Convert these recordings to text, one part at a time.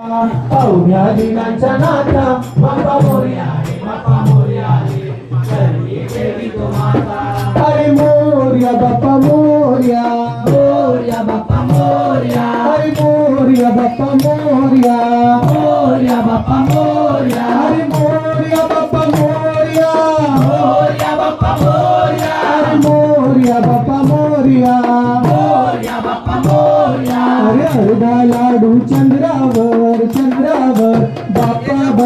अवघ्या दिनाच्या नाता बाप्पा मोर्या रे बाप्पा मोर्या रे चरणी देवी तो माता अरे मोर्या बाप्पा मोर्या मोर्या बाप्पा मोर्या अरे मोर्या बाप्पा मोर्या मोर्या बाप्पा मोर्या अरे मोर्या बाप्पा मोर्या मोर्या बाप्पा मोर्या अरे मोर्या बाप्पा मोर्या मोर्या बाप्पा मोर्या अरे अर्धा लाडू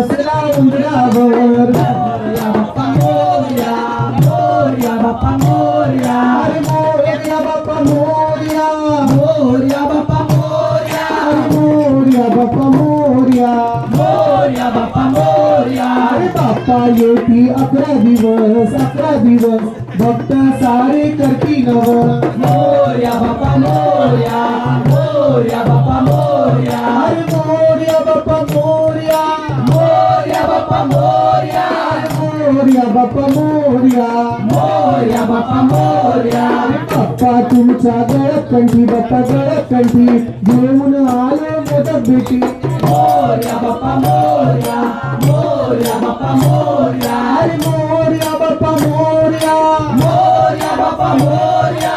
बसला उंदरावर मोर्या बाप्पा मोर्या मोर्या बाप्पा मोर्या. अरे मोर्या बाप्पा मोर्या मोर्या बाप्पा मोर्या. मोर्या बाप्पा मोर्या. मोर्या बाप्पा मोर्या. अरे बाप्पा येती अकरा दिवस अकरा दिवस. भक्त सारे करती नव. मोर्या बाप्पा मोर्या मोर्या बाप्पा. मोर्या मोर्या बाप्पा मोर्या मोर्या बाप्पा मोर्या बाप्पा तुमच्या गळ्यात कंठी बाप्पा गळ्यात कंठी घेऊन आलो मोदक बेटी मोर्या बाप्पा मोर्या मोर्या बाप्पा मोर्या अरे मोर्या बाप्पा मोर्या मोर्या बाप्पा मोर्या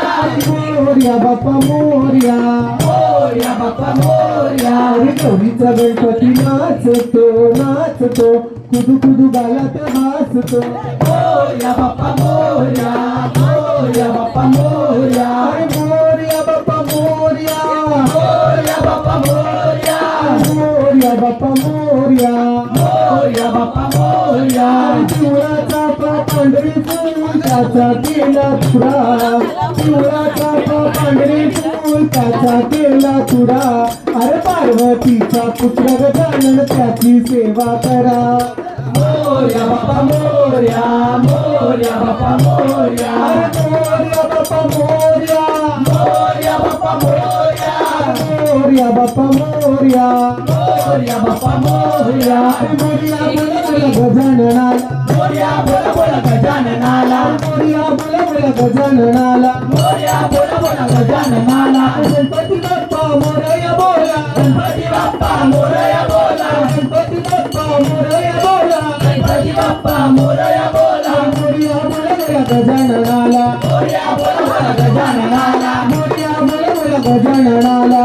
मोर्या बाप्पा मोर्या मोर्या बाप्पा मोर्या अरे गौरीचा गणपती नाचतो नाचतो कुदू कुदू गालात हसतो मोर्या बाप्पा मोर्या मोर्या बाप्पा मोर्या अरे मोर्या बाप्पा मोर्या मोर्या बाप्पा मोर्या मोर्या बाप्पा मोर्या मोर्या बाप्पा मोर्या पिवळाचा पांढरी फूल त्याचा केला तुरा पिवळाचा पांढरी फूल त्याचा केला तुरा अरे पार्वतीचा पुत्र गजानन त्याची सेवा करा मोर्या बाप्पा मोर्या मोर्या बाप्पा मोर्या अरे Morya Bappa Morya Morya Bappa Morya Moria, Bapa Moria, Moria, Bapa Moria, Moria, bola bola Gajanala, Moria, bola bola Gajanala, Moria, bola bola Gajanala, Moria, bola bola Gajanala, Ganpati Bappa Moria, bola, Ganpati Bappa Moria, bola, Ganpati Bappa Moria, bola, Ganpati Bappa Moria, bola, Moria, bola bola Gajanala, Moria, bola bola Gajanala, Moria, bola गजाननाला.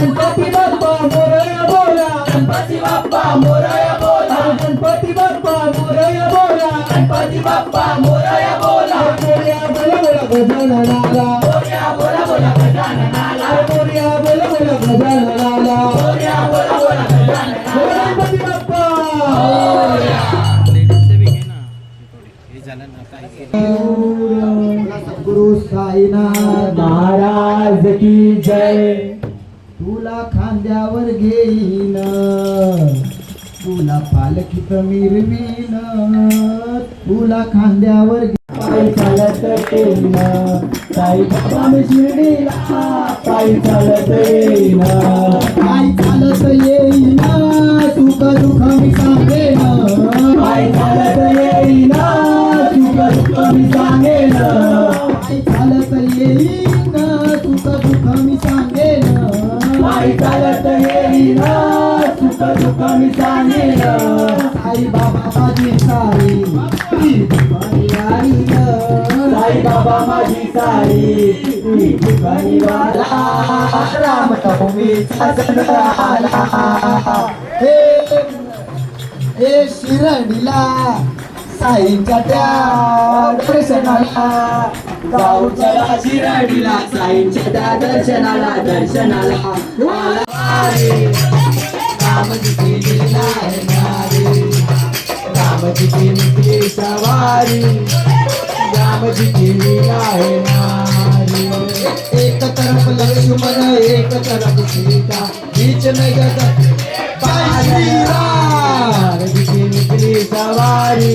Ganpati Bappa Morya बोला. गणपती बाप्पा मोरया बोला. गणपती बाप्पा मोरया बोला. गणपती बाप्पा मोरया बोला. मोर्या बोला बोला गजाननाला. मोर्या बोला बोला गजाननाला. मोर्या बोला बोला गजाननाला. मोर्या बोला बोला गजाननाला. गणपती बाप्पा. सद्गुरु साईनाथ महाराज की जय. तुला खांद्यावर घेईन तुला पालखीत मिरवीन तुला खांद्यावर पायी चालत येईन साई बाबा शिर्डीला पायी चालत येईन. पायी चालत येईन सुख दुःख मी सांगेन पायी चालत येईन. मी पायी चालत येईन. सुख दुःख मी सांगेन. पायी चालत येईन. सुख दुःख मी सांगेन. साई बाबा माझी सारी ती दुपारी आईन साई बाबा माझी सारी मी ठिकाणी वाला सण आला. हे शिर्डीला. साईंच्या त्या दर्शनाला. जाऊ चला शिर्डीला साईंच्या त्या दर्शनाला दर्शनाला. रामजी केली नाही नारी. रामजी केली सवारी. रामजी केली आहे एक तरफ लक्ष्मण एक तरफ सीता. बीच में गगन जय श्रीराम. केली सवारी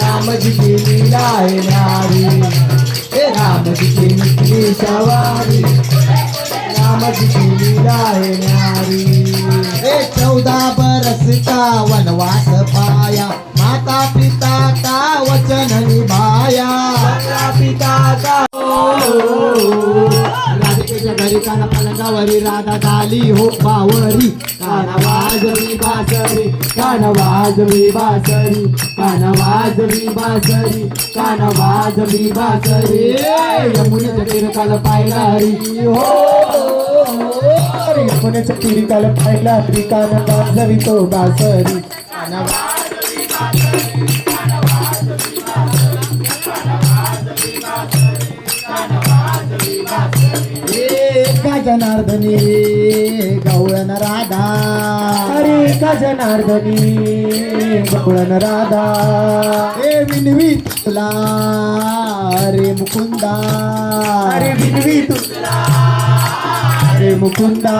रामजी केली आहे नारी हे रामजी केली सवारी रामजी केली आहे नारी ए चौदा बरस का वनवास पाया माता पिता का वचन निभा काना पलंगावरी राधा झाली हो पावरी काना वाजवी बासरी काना वाजवी बासरी काना वाजवी बासरी काना वाजवी बासरी. यमुनेच्या तीरकाला पाहिला हरी हो यमुनेच्या तिरिकाला पाहिला त्रिकान वाजवी तो बासरी काना जनार्दनी गवळण राधा. अरे का जनार्दनी गवळण राधा? हे विनवी तुला रे मुकुंदा. अरे विनवी तुला. रे मुकुंदा.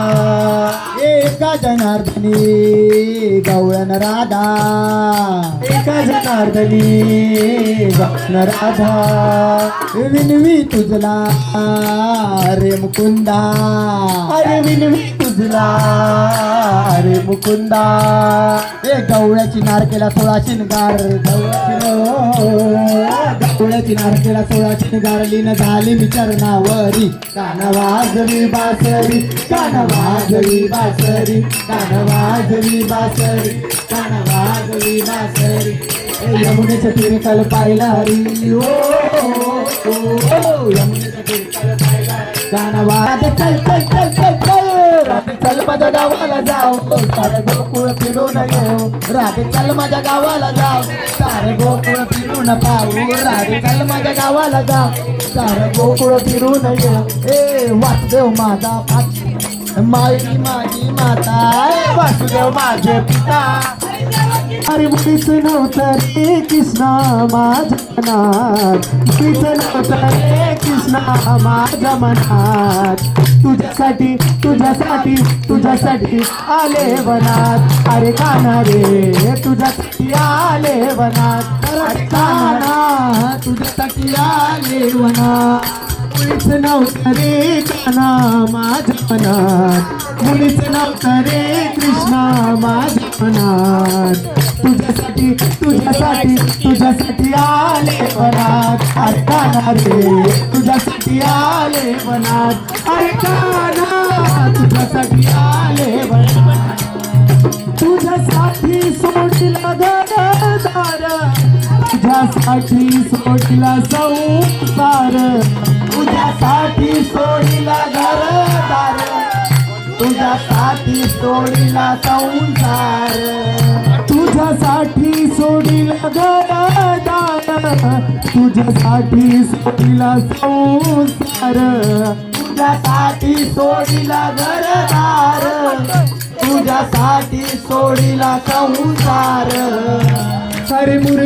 एका जनार्दनी गवळण राधा. एका जनार्दनी गवळण राधा. विनवी तुझला रे मुकुंदा. अरे विनवी तुझला अरे मुकुंदा ए गवळ्याची नार केला सोळा शिनगार गवळ्याची नार केला सोळा शिनगार लीन झाली मी चरणावरी. कान वाजवी बासरी कान वाजवी बासरी कान वाजवी बासरी कान वाजवी बासरी. ए यमुनेच्या काल पाहिला हरी. ओ ओ, ओ, काल पाहिला कान गावाला जाऊ सारे गोकुळ फिरून येऊ. राधे चल माझ्या गावाला जाव. सारे गोकुळ फिरून पाहू. राधे चल माझ्या गावाला जाऊ सारे गोकुळ फिरून येऊ. ए वासुदेव माझा पाच. माई माझी माता. वासुदेव माझे पिता. अरे मुलीच नव्हतं रे कृष्णा माझ्या मनात. मुलीच नव्हतं रे कृष्णा माझ्या मनात. तुझ्यासाठी तुझ्यासाठी तुझ्यासाठी आले वनात. अरे काना रे तुझ्यासाठी आले वनात. अरे काना तुझ्यासाठी आले वनात. मुलीच नव्हतं रे काना माझ्या मनात मुलीच नव्हतं रे कृष्णा माझ्या मनात तुझ्यासाठी तुझ्यासाठी तुझ्यासाठी आले मनात अरे काना रे तुझ्यासाठी आले मनात अरे काना तुझ्यासाठी आले मनात तुझ्यासाठी सोडला गरदार उद्यासाठी सोडला संसार तुझ्यासाठी सोडला घरदार तुझ्यासाठी सोडला संसार तुझ्यासाठी घर घरदार तुझ्यासाठी सोडला संसार तुझ्यासाठी सोडला घरदार तुझ्यासाठी सोडीला संसार अरे मुरळी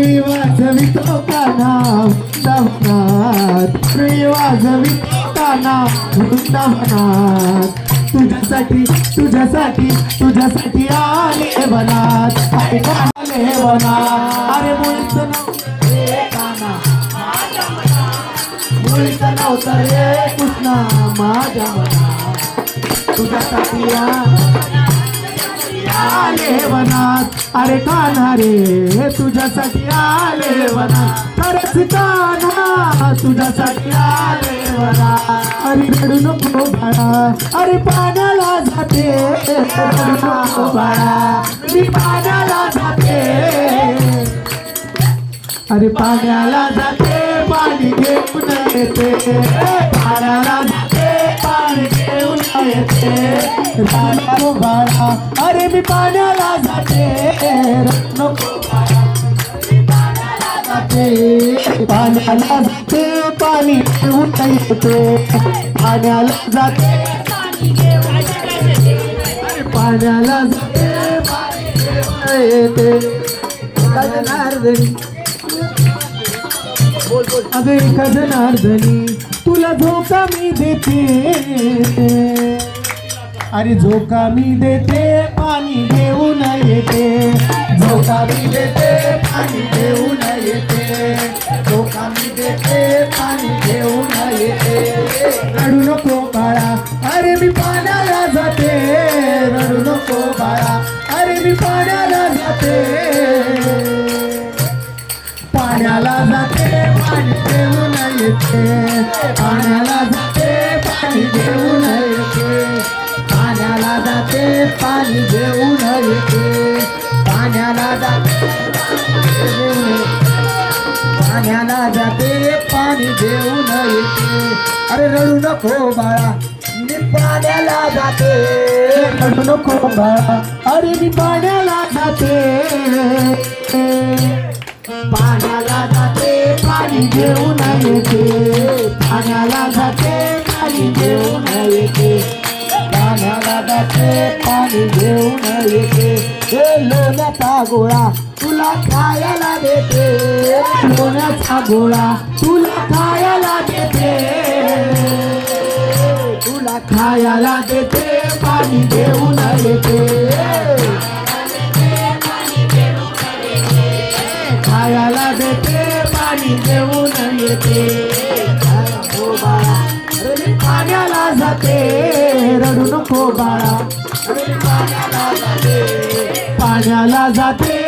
वाजवितो काना वृंदावनात मुरळी वाजवितो काना वृंदावनात तुझ्यासाठी तुझ्यासाठी तुझ्यासाठी आले वनात. आले वना अरे मुळीच मुळीच नव्हतं रे कृष्णा. माझ्या मनात. तुझ्यासाठी आले वनात. अरे कान्हा रे तुझ्यासाठी आले वनात. खरंच कान्हा तुझ्यासाठी आले वनात. अरे रडू नको बाळा अरे पाण्याला जाते. रडू नको बाळा मी पाण्याला जाते. अरे पाण्याला जाते पाणी घेऊन येते. पाण्याला जाते पाणी घेऊन नको बाळा अरे मी पाण्याला जाते नको पाण्याला जाते. पाणी घेऊन येते पाण्याला जाते पाण्याला जाते पाणी येते. अगं एका तुला झोका मी देते? अरे झोका मी देते पाणी घेऊन येते. झोका मी देते पाणी देऊन येते. झोका मी देते पाणी घेऊन येते. रडू नको काळा अरे मी पाण्याला पाणी घेऊन येते अरे रडू नको बाळा. मी पाण्याला जाते. रडू नको बाळा. अरे मी पाण्याला जाते. पाण्याला जाते पाणी घेऊन येते पाण्याला जाते पाणी घेऊन येते पाण्याला जाते पाणी घेऊन येते हे लोण्याचा गोळा. तुला खायला देते. लोण्याचा गोळा तुला खायला देते. तुला खायला देते पाणी घेऊन येते खायला देते पाणी घेऊन येते पाण्याला जाते. रडू नको बाळा पाण्याला जाते. पाण्याला जाते.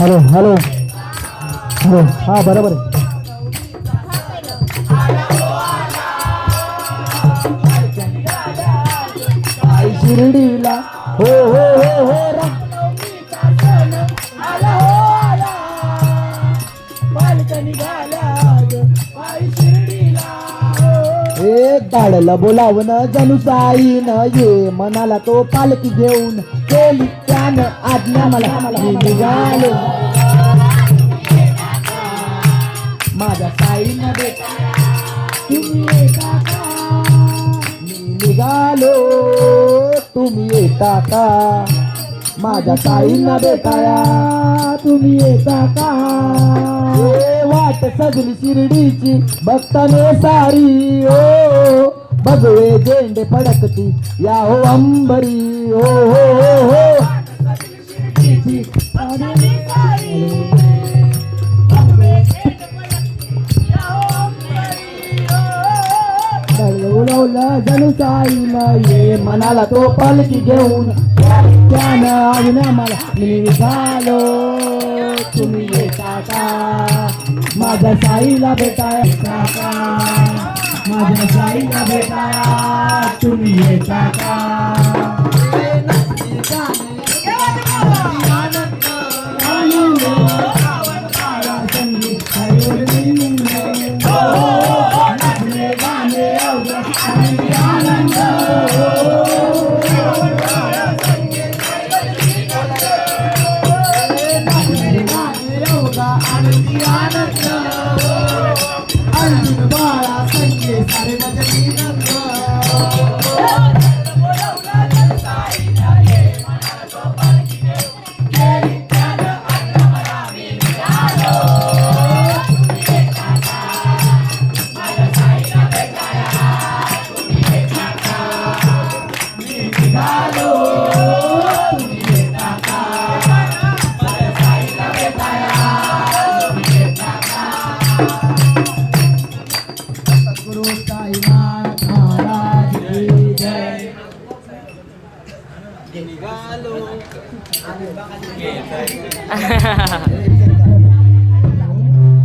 Hello hello. हॅलो. हा बरोबर आहे. शिर्डीला हो हो हो हो एक सण बोलावण जणू साईनं ये मनाला तो पालखी घेऊन. केली त्यानं आज्ञा मला मी निघालो माझ्या साईनं बेटा तुम्ही येता का? मी निघालो तुम्ही येता का? माझ्या साईंना भेटाया तुम्ही येता का वाट सजली शिर्डीची बघताने सारी ओ. बगवे झेंडे फडकती या हो अंबरी हो हो हो हो. जणू साईला ये मनाला तो पालखी घेऊन त्यानं आज्ञा मला मी झालो तुम्ही येता का माझ्या साईला भेटाय काका माझ्या साईला भेटाया तुम्ही येता का?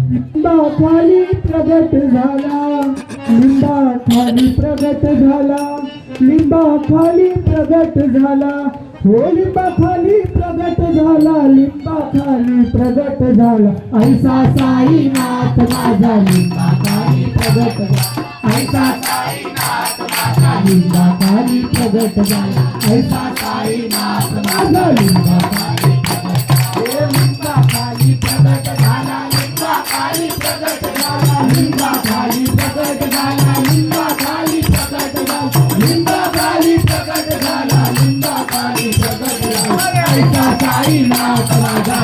लिंबाखाली प्रगट झाला लिंबाखाली प्रगट झाला लिंबाखाली प्रगट झाला हो लिंबाखाली प्रगट झाला लिंबाखाली प्रगट झाला. ऐसा साईनाथ माझा लिंबाखाली प्रगट झाला. ऐसा साईनाथ माझा लिंबाखाली प्रगट झाला. ऐसा साईनाथ माझा लिंबाखाली लिंबाखाली प्रगट झाला लिंबाखाली प्रगट झाला लिंबाखाली प्रगट झाला लिंबाखाली प्रगट झाला लिंबाखाली प्रगट झाला लिंबाखाली प्रगट झाला ऐसा साईनाथ माझा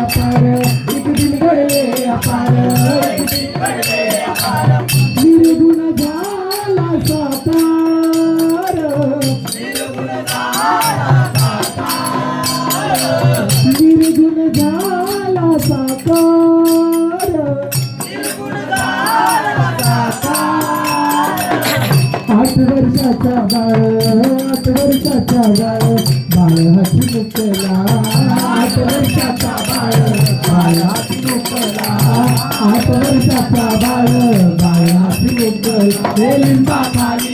अपार एक दिन घडले अपार निर्गुण झाला साकार निर्गुण झाला साकार आठ वर्षाचा बाळ आठ वर्षाचा बाळ बाळ हाती मुकला आठ वर्षाचा वर्षाचा बाळ बाळ हाती मुकल हे लिंबा खाली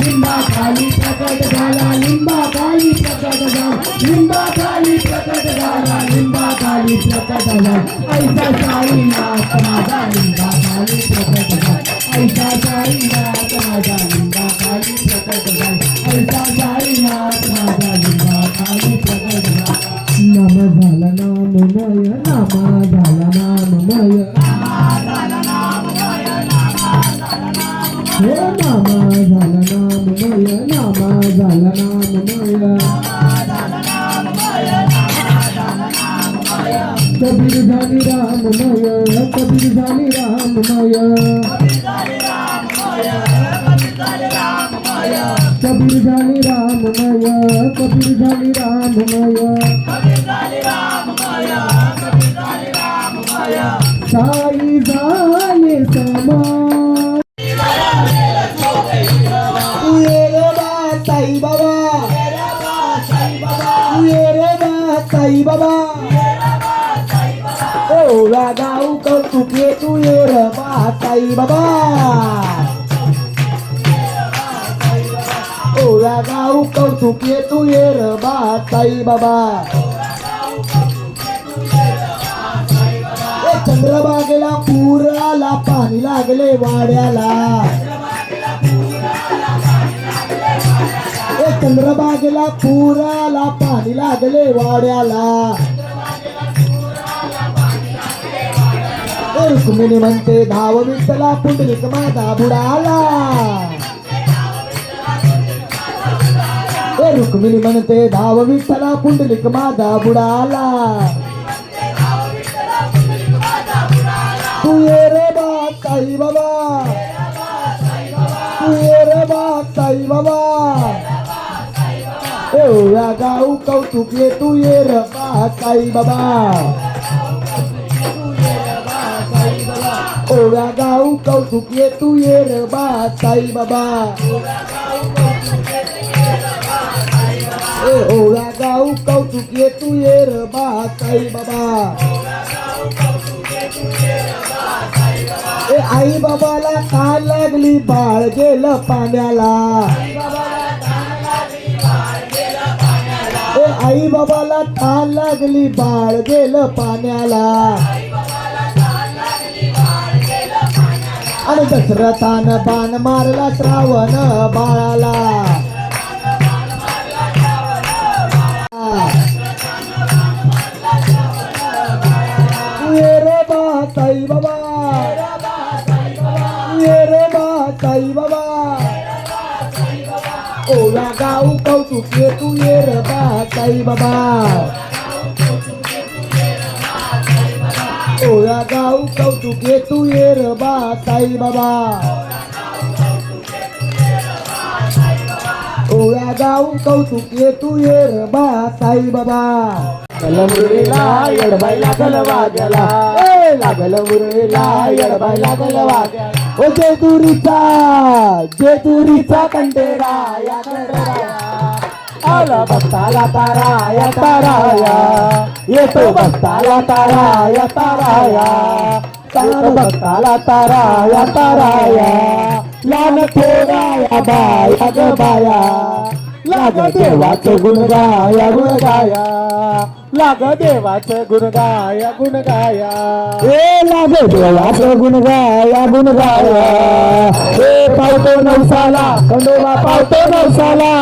लिंबा खाली प्रकट झाला लिंबा खाली प्रकट झाला. लिंबा खाली प्रकट झाला लिंबा खाली प्रकट झाला. ऐसा साईनाथ माझा लिंबा खाली प्रकट झाला. ऐसा साईनाथ माझा लिंबा खाली प्रकट झाला. ऐसा नाममय नामा झाला नाममय हे नामा झाला नाममय नामा झाला नाममय कबीर झाली राममय कबीर झाली राममय कबीर झाली राममय कबीर ओला गाऊ कौतुक ये तू ये रे बा साई बाबा ओला गाऊ कौतुक ये तू ये रे बा साई बाबा. ए चंद्रबागेला पूर आला पाणी लागले वाड्याला. ए चंद्रबागेला पुराला पाणी लागले वाड्याला. रुक्मिणी म्हणते धाव विठ्ठला पुंडलिक माझा बुडाला. रुक्मिणी म्हणते धाव विठ्ठला पुंडलिक माझा बुडाला. तू ये रे बा साई बाबा. तू ये रे बा साई बाबा. एवढ्या गाऊ कौतुक ये तू ये रे बा साई बाबा. एवढ्या गाऊ कौतुक ये तू ये र बा साई बाबा ए ओळ्या गाऊ कौतुक ये तू ये रे बा साई बाबा ए आई बाबाला का लागली बाळ गेलं पाण्याला ए आई बाबाला ताण लागली बाळ गेलं पाण्याला. आणि दशरथानं बाण मारला श्रावण बाळाला. ये रे बा ताई बाबा. ये रे बा ताई बाबा. ओला गाऊ कौतुक ये तू ये रे बा ताई बाबा. ओला गाऊ कौतुक तू ये रे बा साई बाबा. ओला गाऊ कौतुक तू ये रे बा साई बाबा. मुरळीला येडबाई लागल वाग्याला. लागल मुरळीला येडबाई लागल वाग्याला. ओ जेजुरीचा जेजुरीचा कंटेरा या कंटेरा. आला भक्ताला तारा या ताराया. येतो भक्ताला तारा या ताराया. येतो भक्ताला तारा या ताराया. लाल ठेवाया बाया ग बाया. लाग देवाचं गुण गाया गुण गाया लाग देवाचं गुण गाया गुण गाया ए लागे देवाचं गुण गाया गुण गाया ए पावतो नवसाला खंडोबा पावतो नवसाला.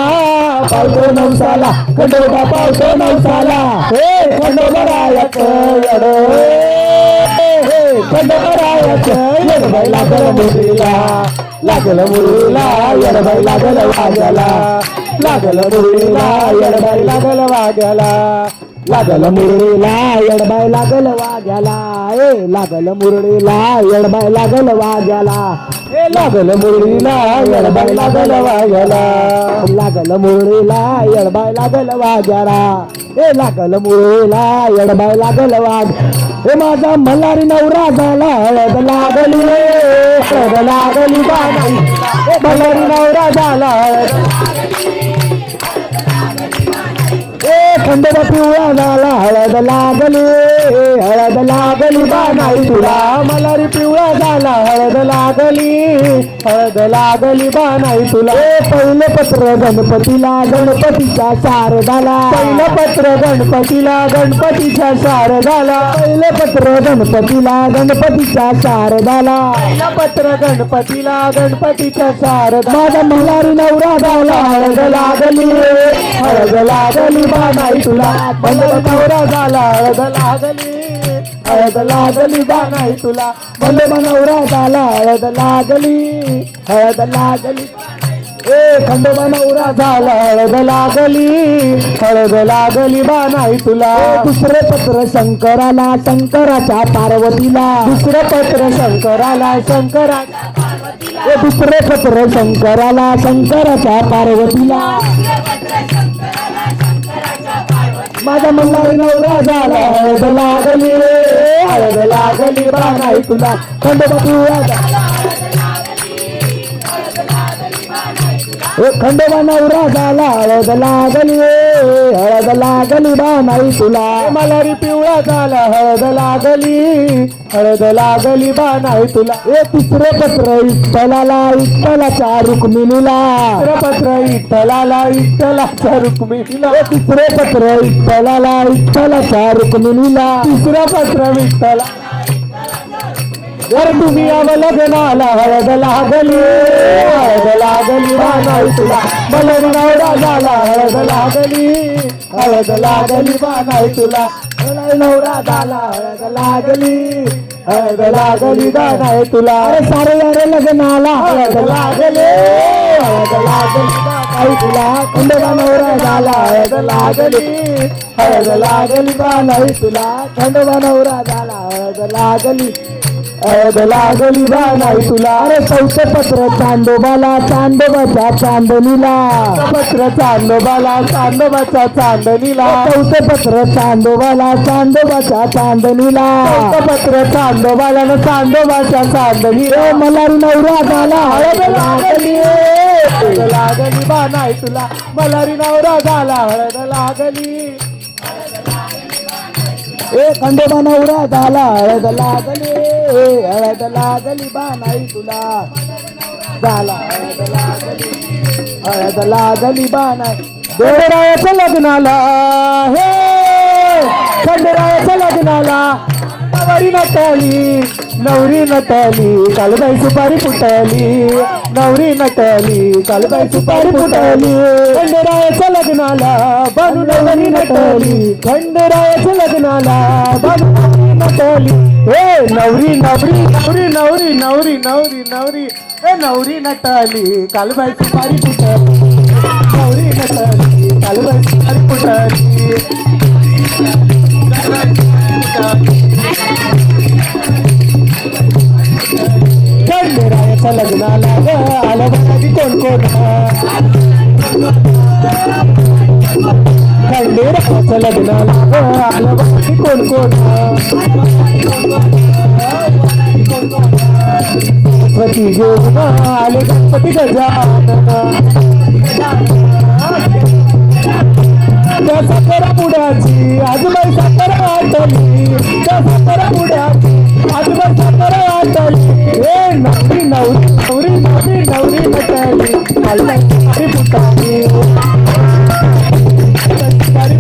पावतो नवसाला खंडोबा पावतो नवसाला. हे खंडोबा रायाचं यड. खंडोबा रायाचं यडबाई लागल मुलीला. लागल मुलीला यडबाई लागल वाजाला लागल मुलीला यडबाई लागल वाग्याला. लागल मुरळीला येडबाय लागल वाग्याला ए लागल मुरळीला येडबाय लागल वाग्याला ए लागल मुरळीला येडबाय लागल वाग्याला लागल मुरळीला येडबाय लागल वाग्याला ए लागल मुरळीला येडबाय लागल वाग हे माझा मल्हारी नवरा झाला हळद लागली रे. हळद लागली बाई मल्हारी नवरा झाला हळद खंडोबा पिवळा झाला हळद लागली. हळद लागली बानाई तुला. मलारी पिवळा झाला हळद लागली. हळद लागली बानाई तुला. ए पहिलं पत्र गणपतीला गणपतीच्या शारदाला. पहिलं पत्र गणपतीला गणपतीच्या शारदाला. पहिलं पत्र गणपतीला गणपतीच्या शारदाला. पहिलं पत्र गणपतीला गणपतीच्या शारदा माझा मलारी नवरा झाला. हळद लागली. हळद लागली बानाई तुला मलारी नवरा झाला. हळद लागली. हळद लागली बानाई तुला. मला नवरा झाला. हळद लागली. हळद लागली. ए खंडोबा नवरा झाला. हळद लागली. हळद लागली बानाई तुला. दुसरे पत्र शंकराला शंकराच्या पार्वतीला. दुसरं पत्र शंकराला शंकरा ए दुसरे पत्र शंकराला शंकराच्या पार्वतीला. माझा मल्हारी नवरा झाला हळद लागली हळद तुला खंडोबा नवरा झाला हळद लागली हळद लागली बानाई तुला. मलारी पिवळा झाला हळद लागली हळद लागली बानाई तुला. ए तिसरे पत्र इत्तलाला इत्तलाच्या रुक्मिणीला. तिसरं पत्र इत्तलाला इत्तलाच्या रुक्मिणीला. ए तिसरे पत्र इत्तलाला इत्तलाच्या रुक्मिणीला. तिसरं पत्र विठ्ठला जर तुम्ही लग्नाला हळद लागली हळद लागली बानाई तुला. मलन नवरा झाला हळद लागली हळद लागली बानाई तुला. मलन नवरा झाला हळद लागली हळद लागली बानाई तुला. अरे सारे अरे लग्नाला हळद लागली हळद लागली बानाई तुला. खंडोबा नवरा झाला हळद लागली हळद लागली बानाई तुला. खंडोबा नवरा झाला हळद लागली. लागली बानाई तुला. अरे चौथं पत्र चांदोबाला चांदोबाच्या चांदणीला. पत्र चांदोबाला चांदोबाच्या चांदणीला. चौथं पत्र चांदोबाला चांदोबाच्या चांदणीला. पत्र चांदोबाला न चांदोबाच्या चांदणी ए मलारी नवरा झाला. हळद लागली लागली बानाई तुला. मलारी नवरा झाला. हळद लागली. ए खंडोबा नवरा झाला हळद लागली हळद लागली बानाई तुला. झाला हळद लागली हळद लागली बानाई देवरायाच्या लग्नाला हे खंडरायाच्या लग्नाला. नवरी नटली नवरी नटली कालबाई सुपारी फुटली. नवरी नटली कालबाई सुपारी फुटली. खंडरायाच्या लग्नाला बनू नवरी नटली. खंडरायाच्या लग्नाला बनू नवरी नटली. ए नवरी नवरी नवरी नवरी नवरी नवरी नवरी. ए नवरी नटली कालबाई सुपारी फुटली. नवरी नटली कालबाई सुपारी फुटली. खंडेरायाच्या लग्नाला ग आलं बघा कोण कोण खंडेरायाच्या लग्नाला ग आलं बघा कोण कोण गणपती घेऊन आले गणपती गजानन त्या साखरा पुढ्याची आजूबाई साखर आठवली. त्या साखरा पुढ्याची आजूबाई साखर वाटली ए नवरी नवरी नवरी नवरी नवरी नटली आलबाई सारी पुटाली सारी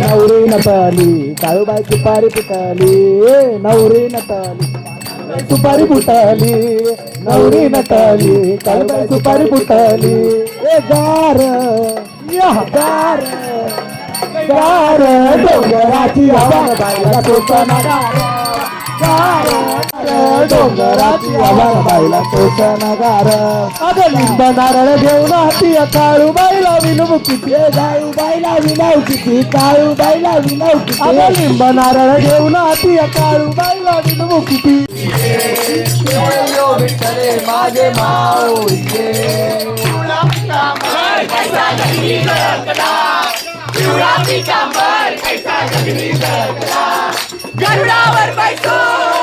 नवरी नटली काळूबाई सुपारी फुटली. ए, नवरी नटली सुपारी फुटली. नवरी नताली काळूबाई सुपारी फुटली. ए गार. या गार. गार डोंगराची हवा बायला तोचना गार डोंगराची बायला गार अगं लिंब नारळ घेऊन हाती काळू बाईला विनमुखी काळू बायला विनाव किती काळू बायला विनाव किती अगं लिंब नारळ घेऊन हाती काळू बाईला विनमुखी माझे गरुडावर बैठो माझा कैवारी आला ओ माझा कैवारी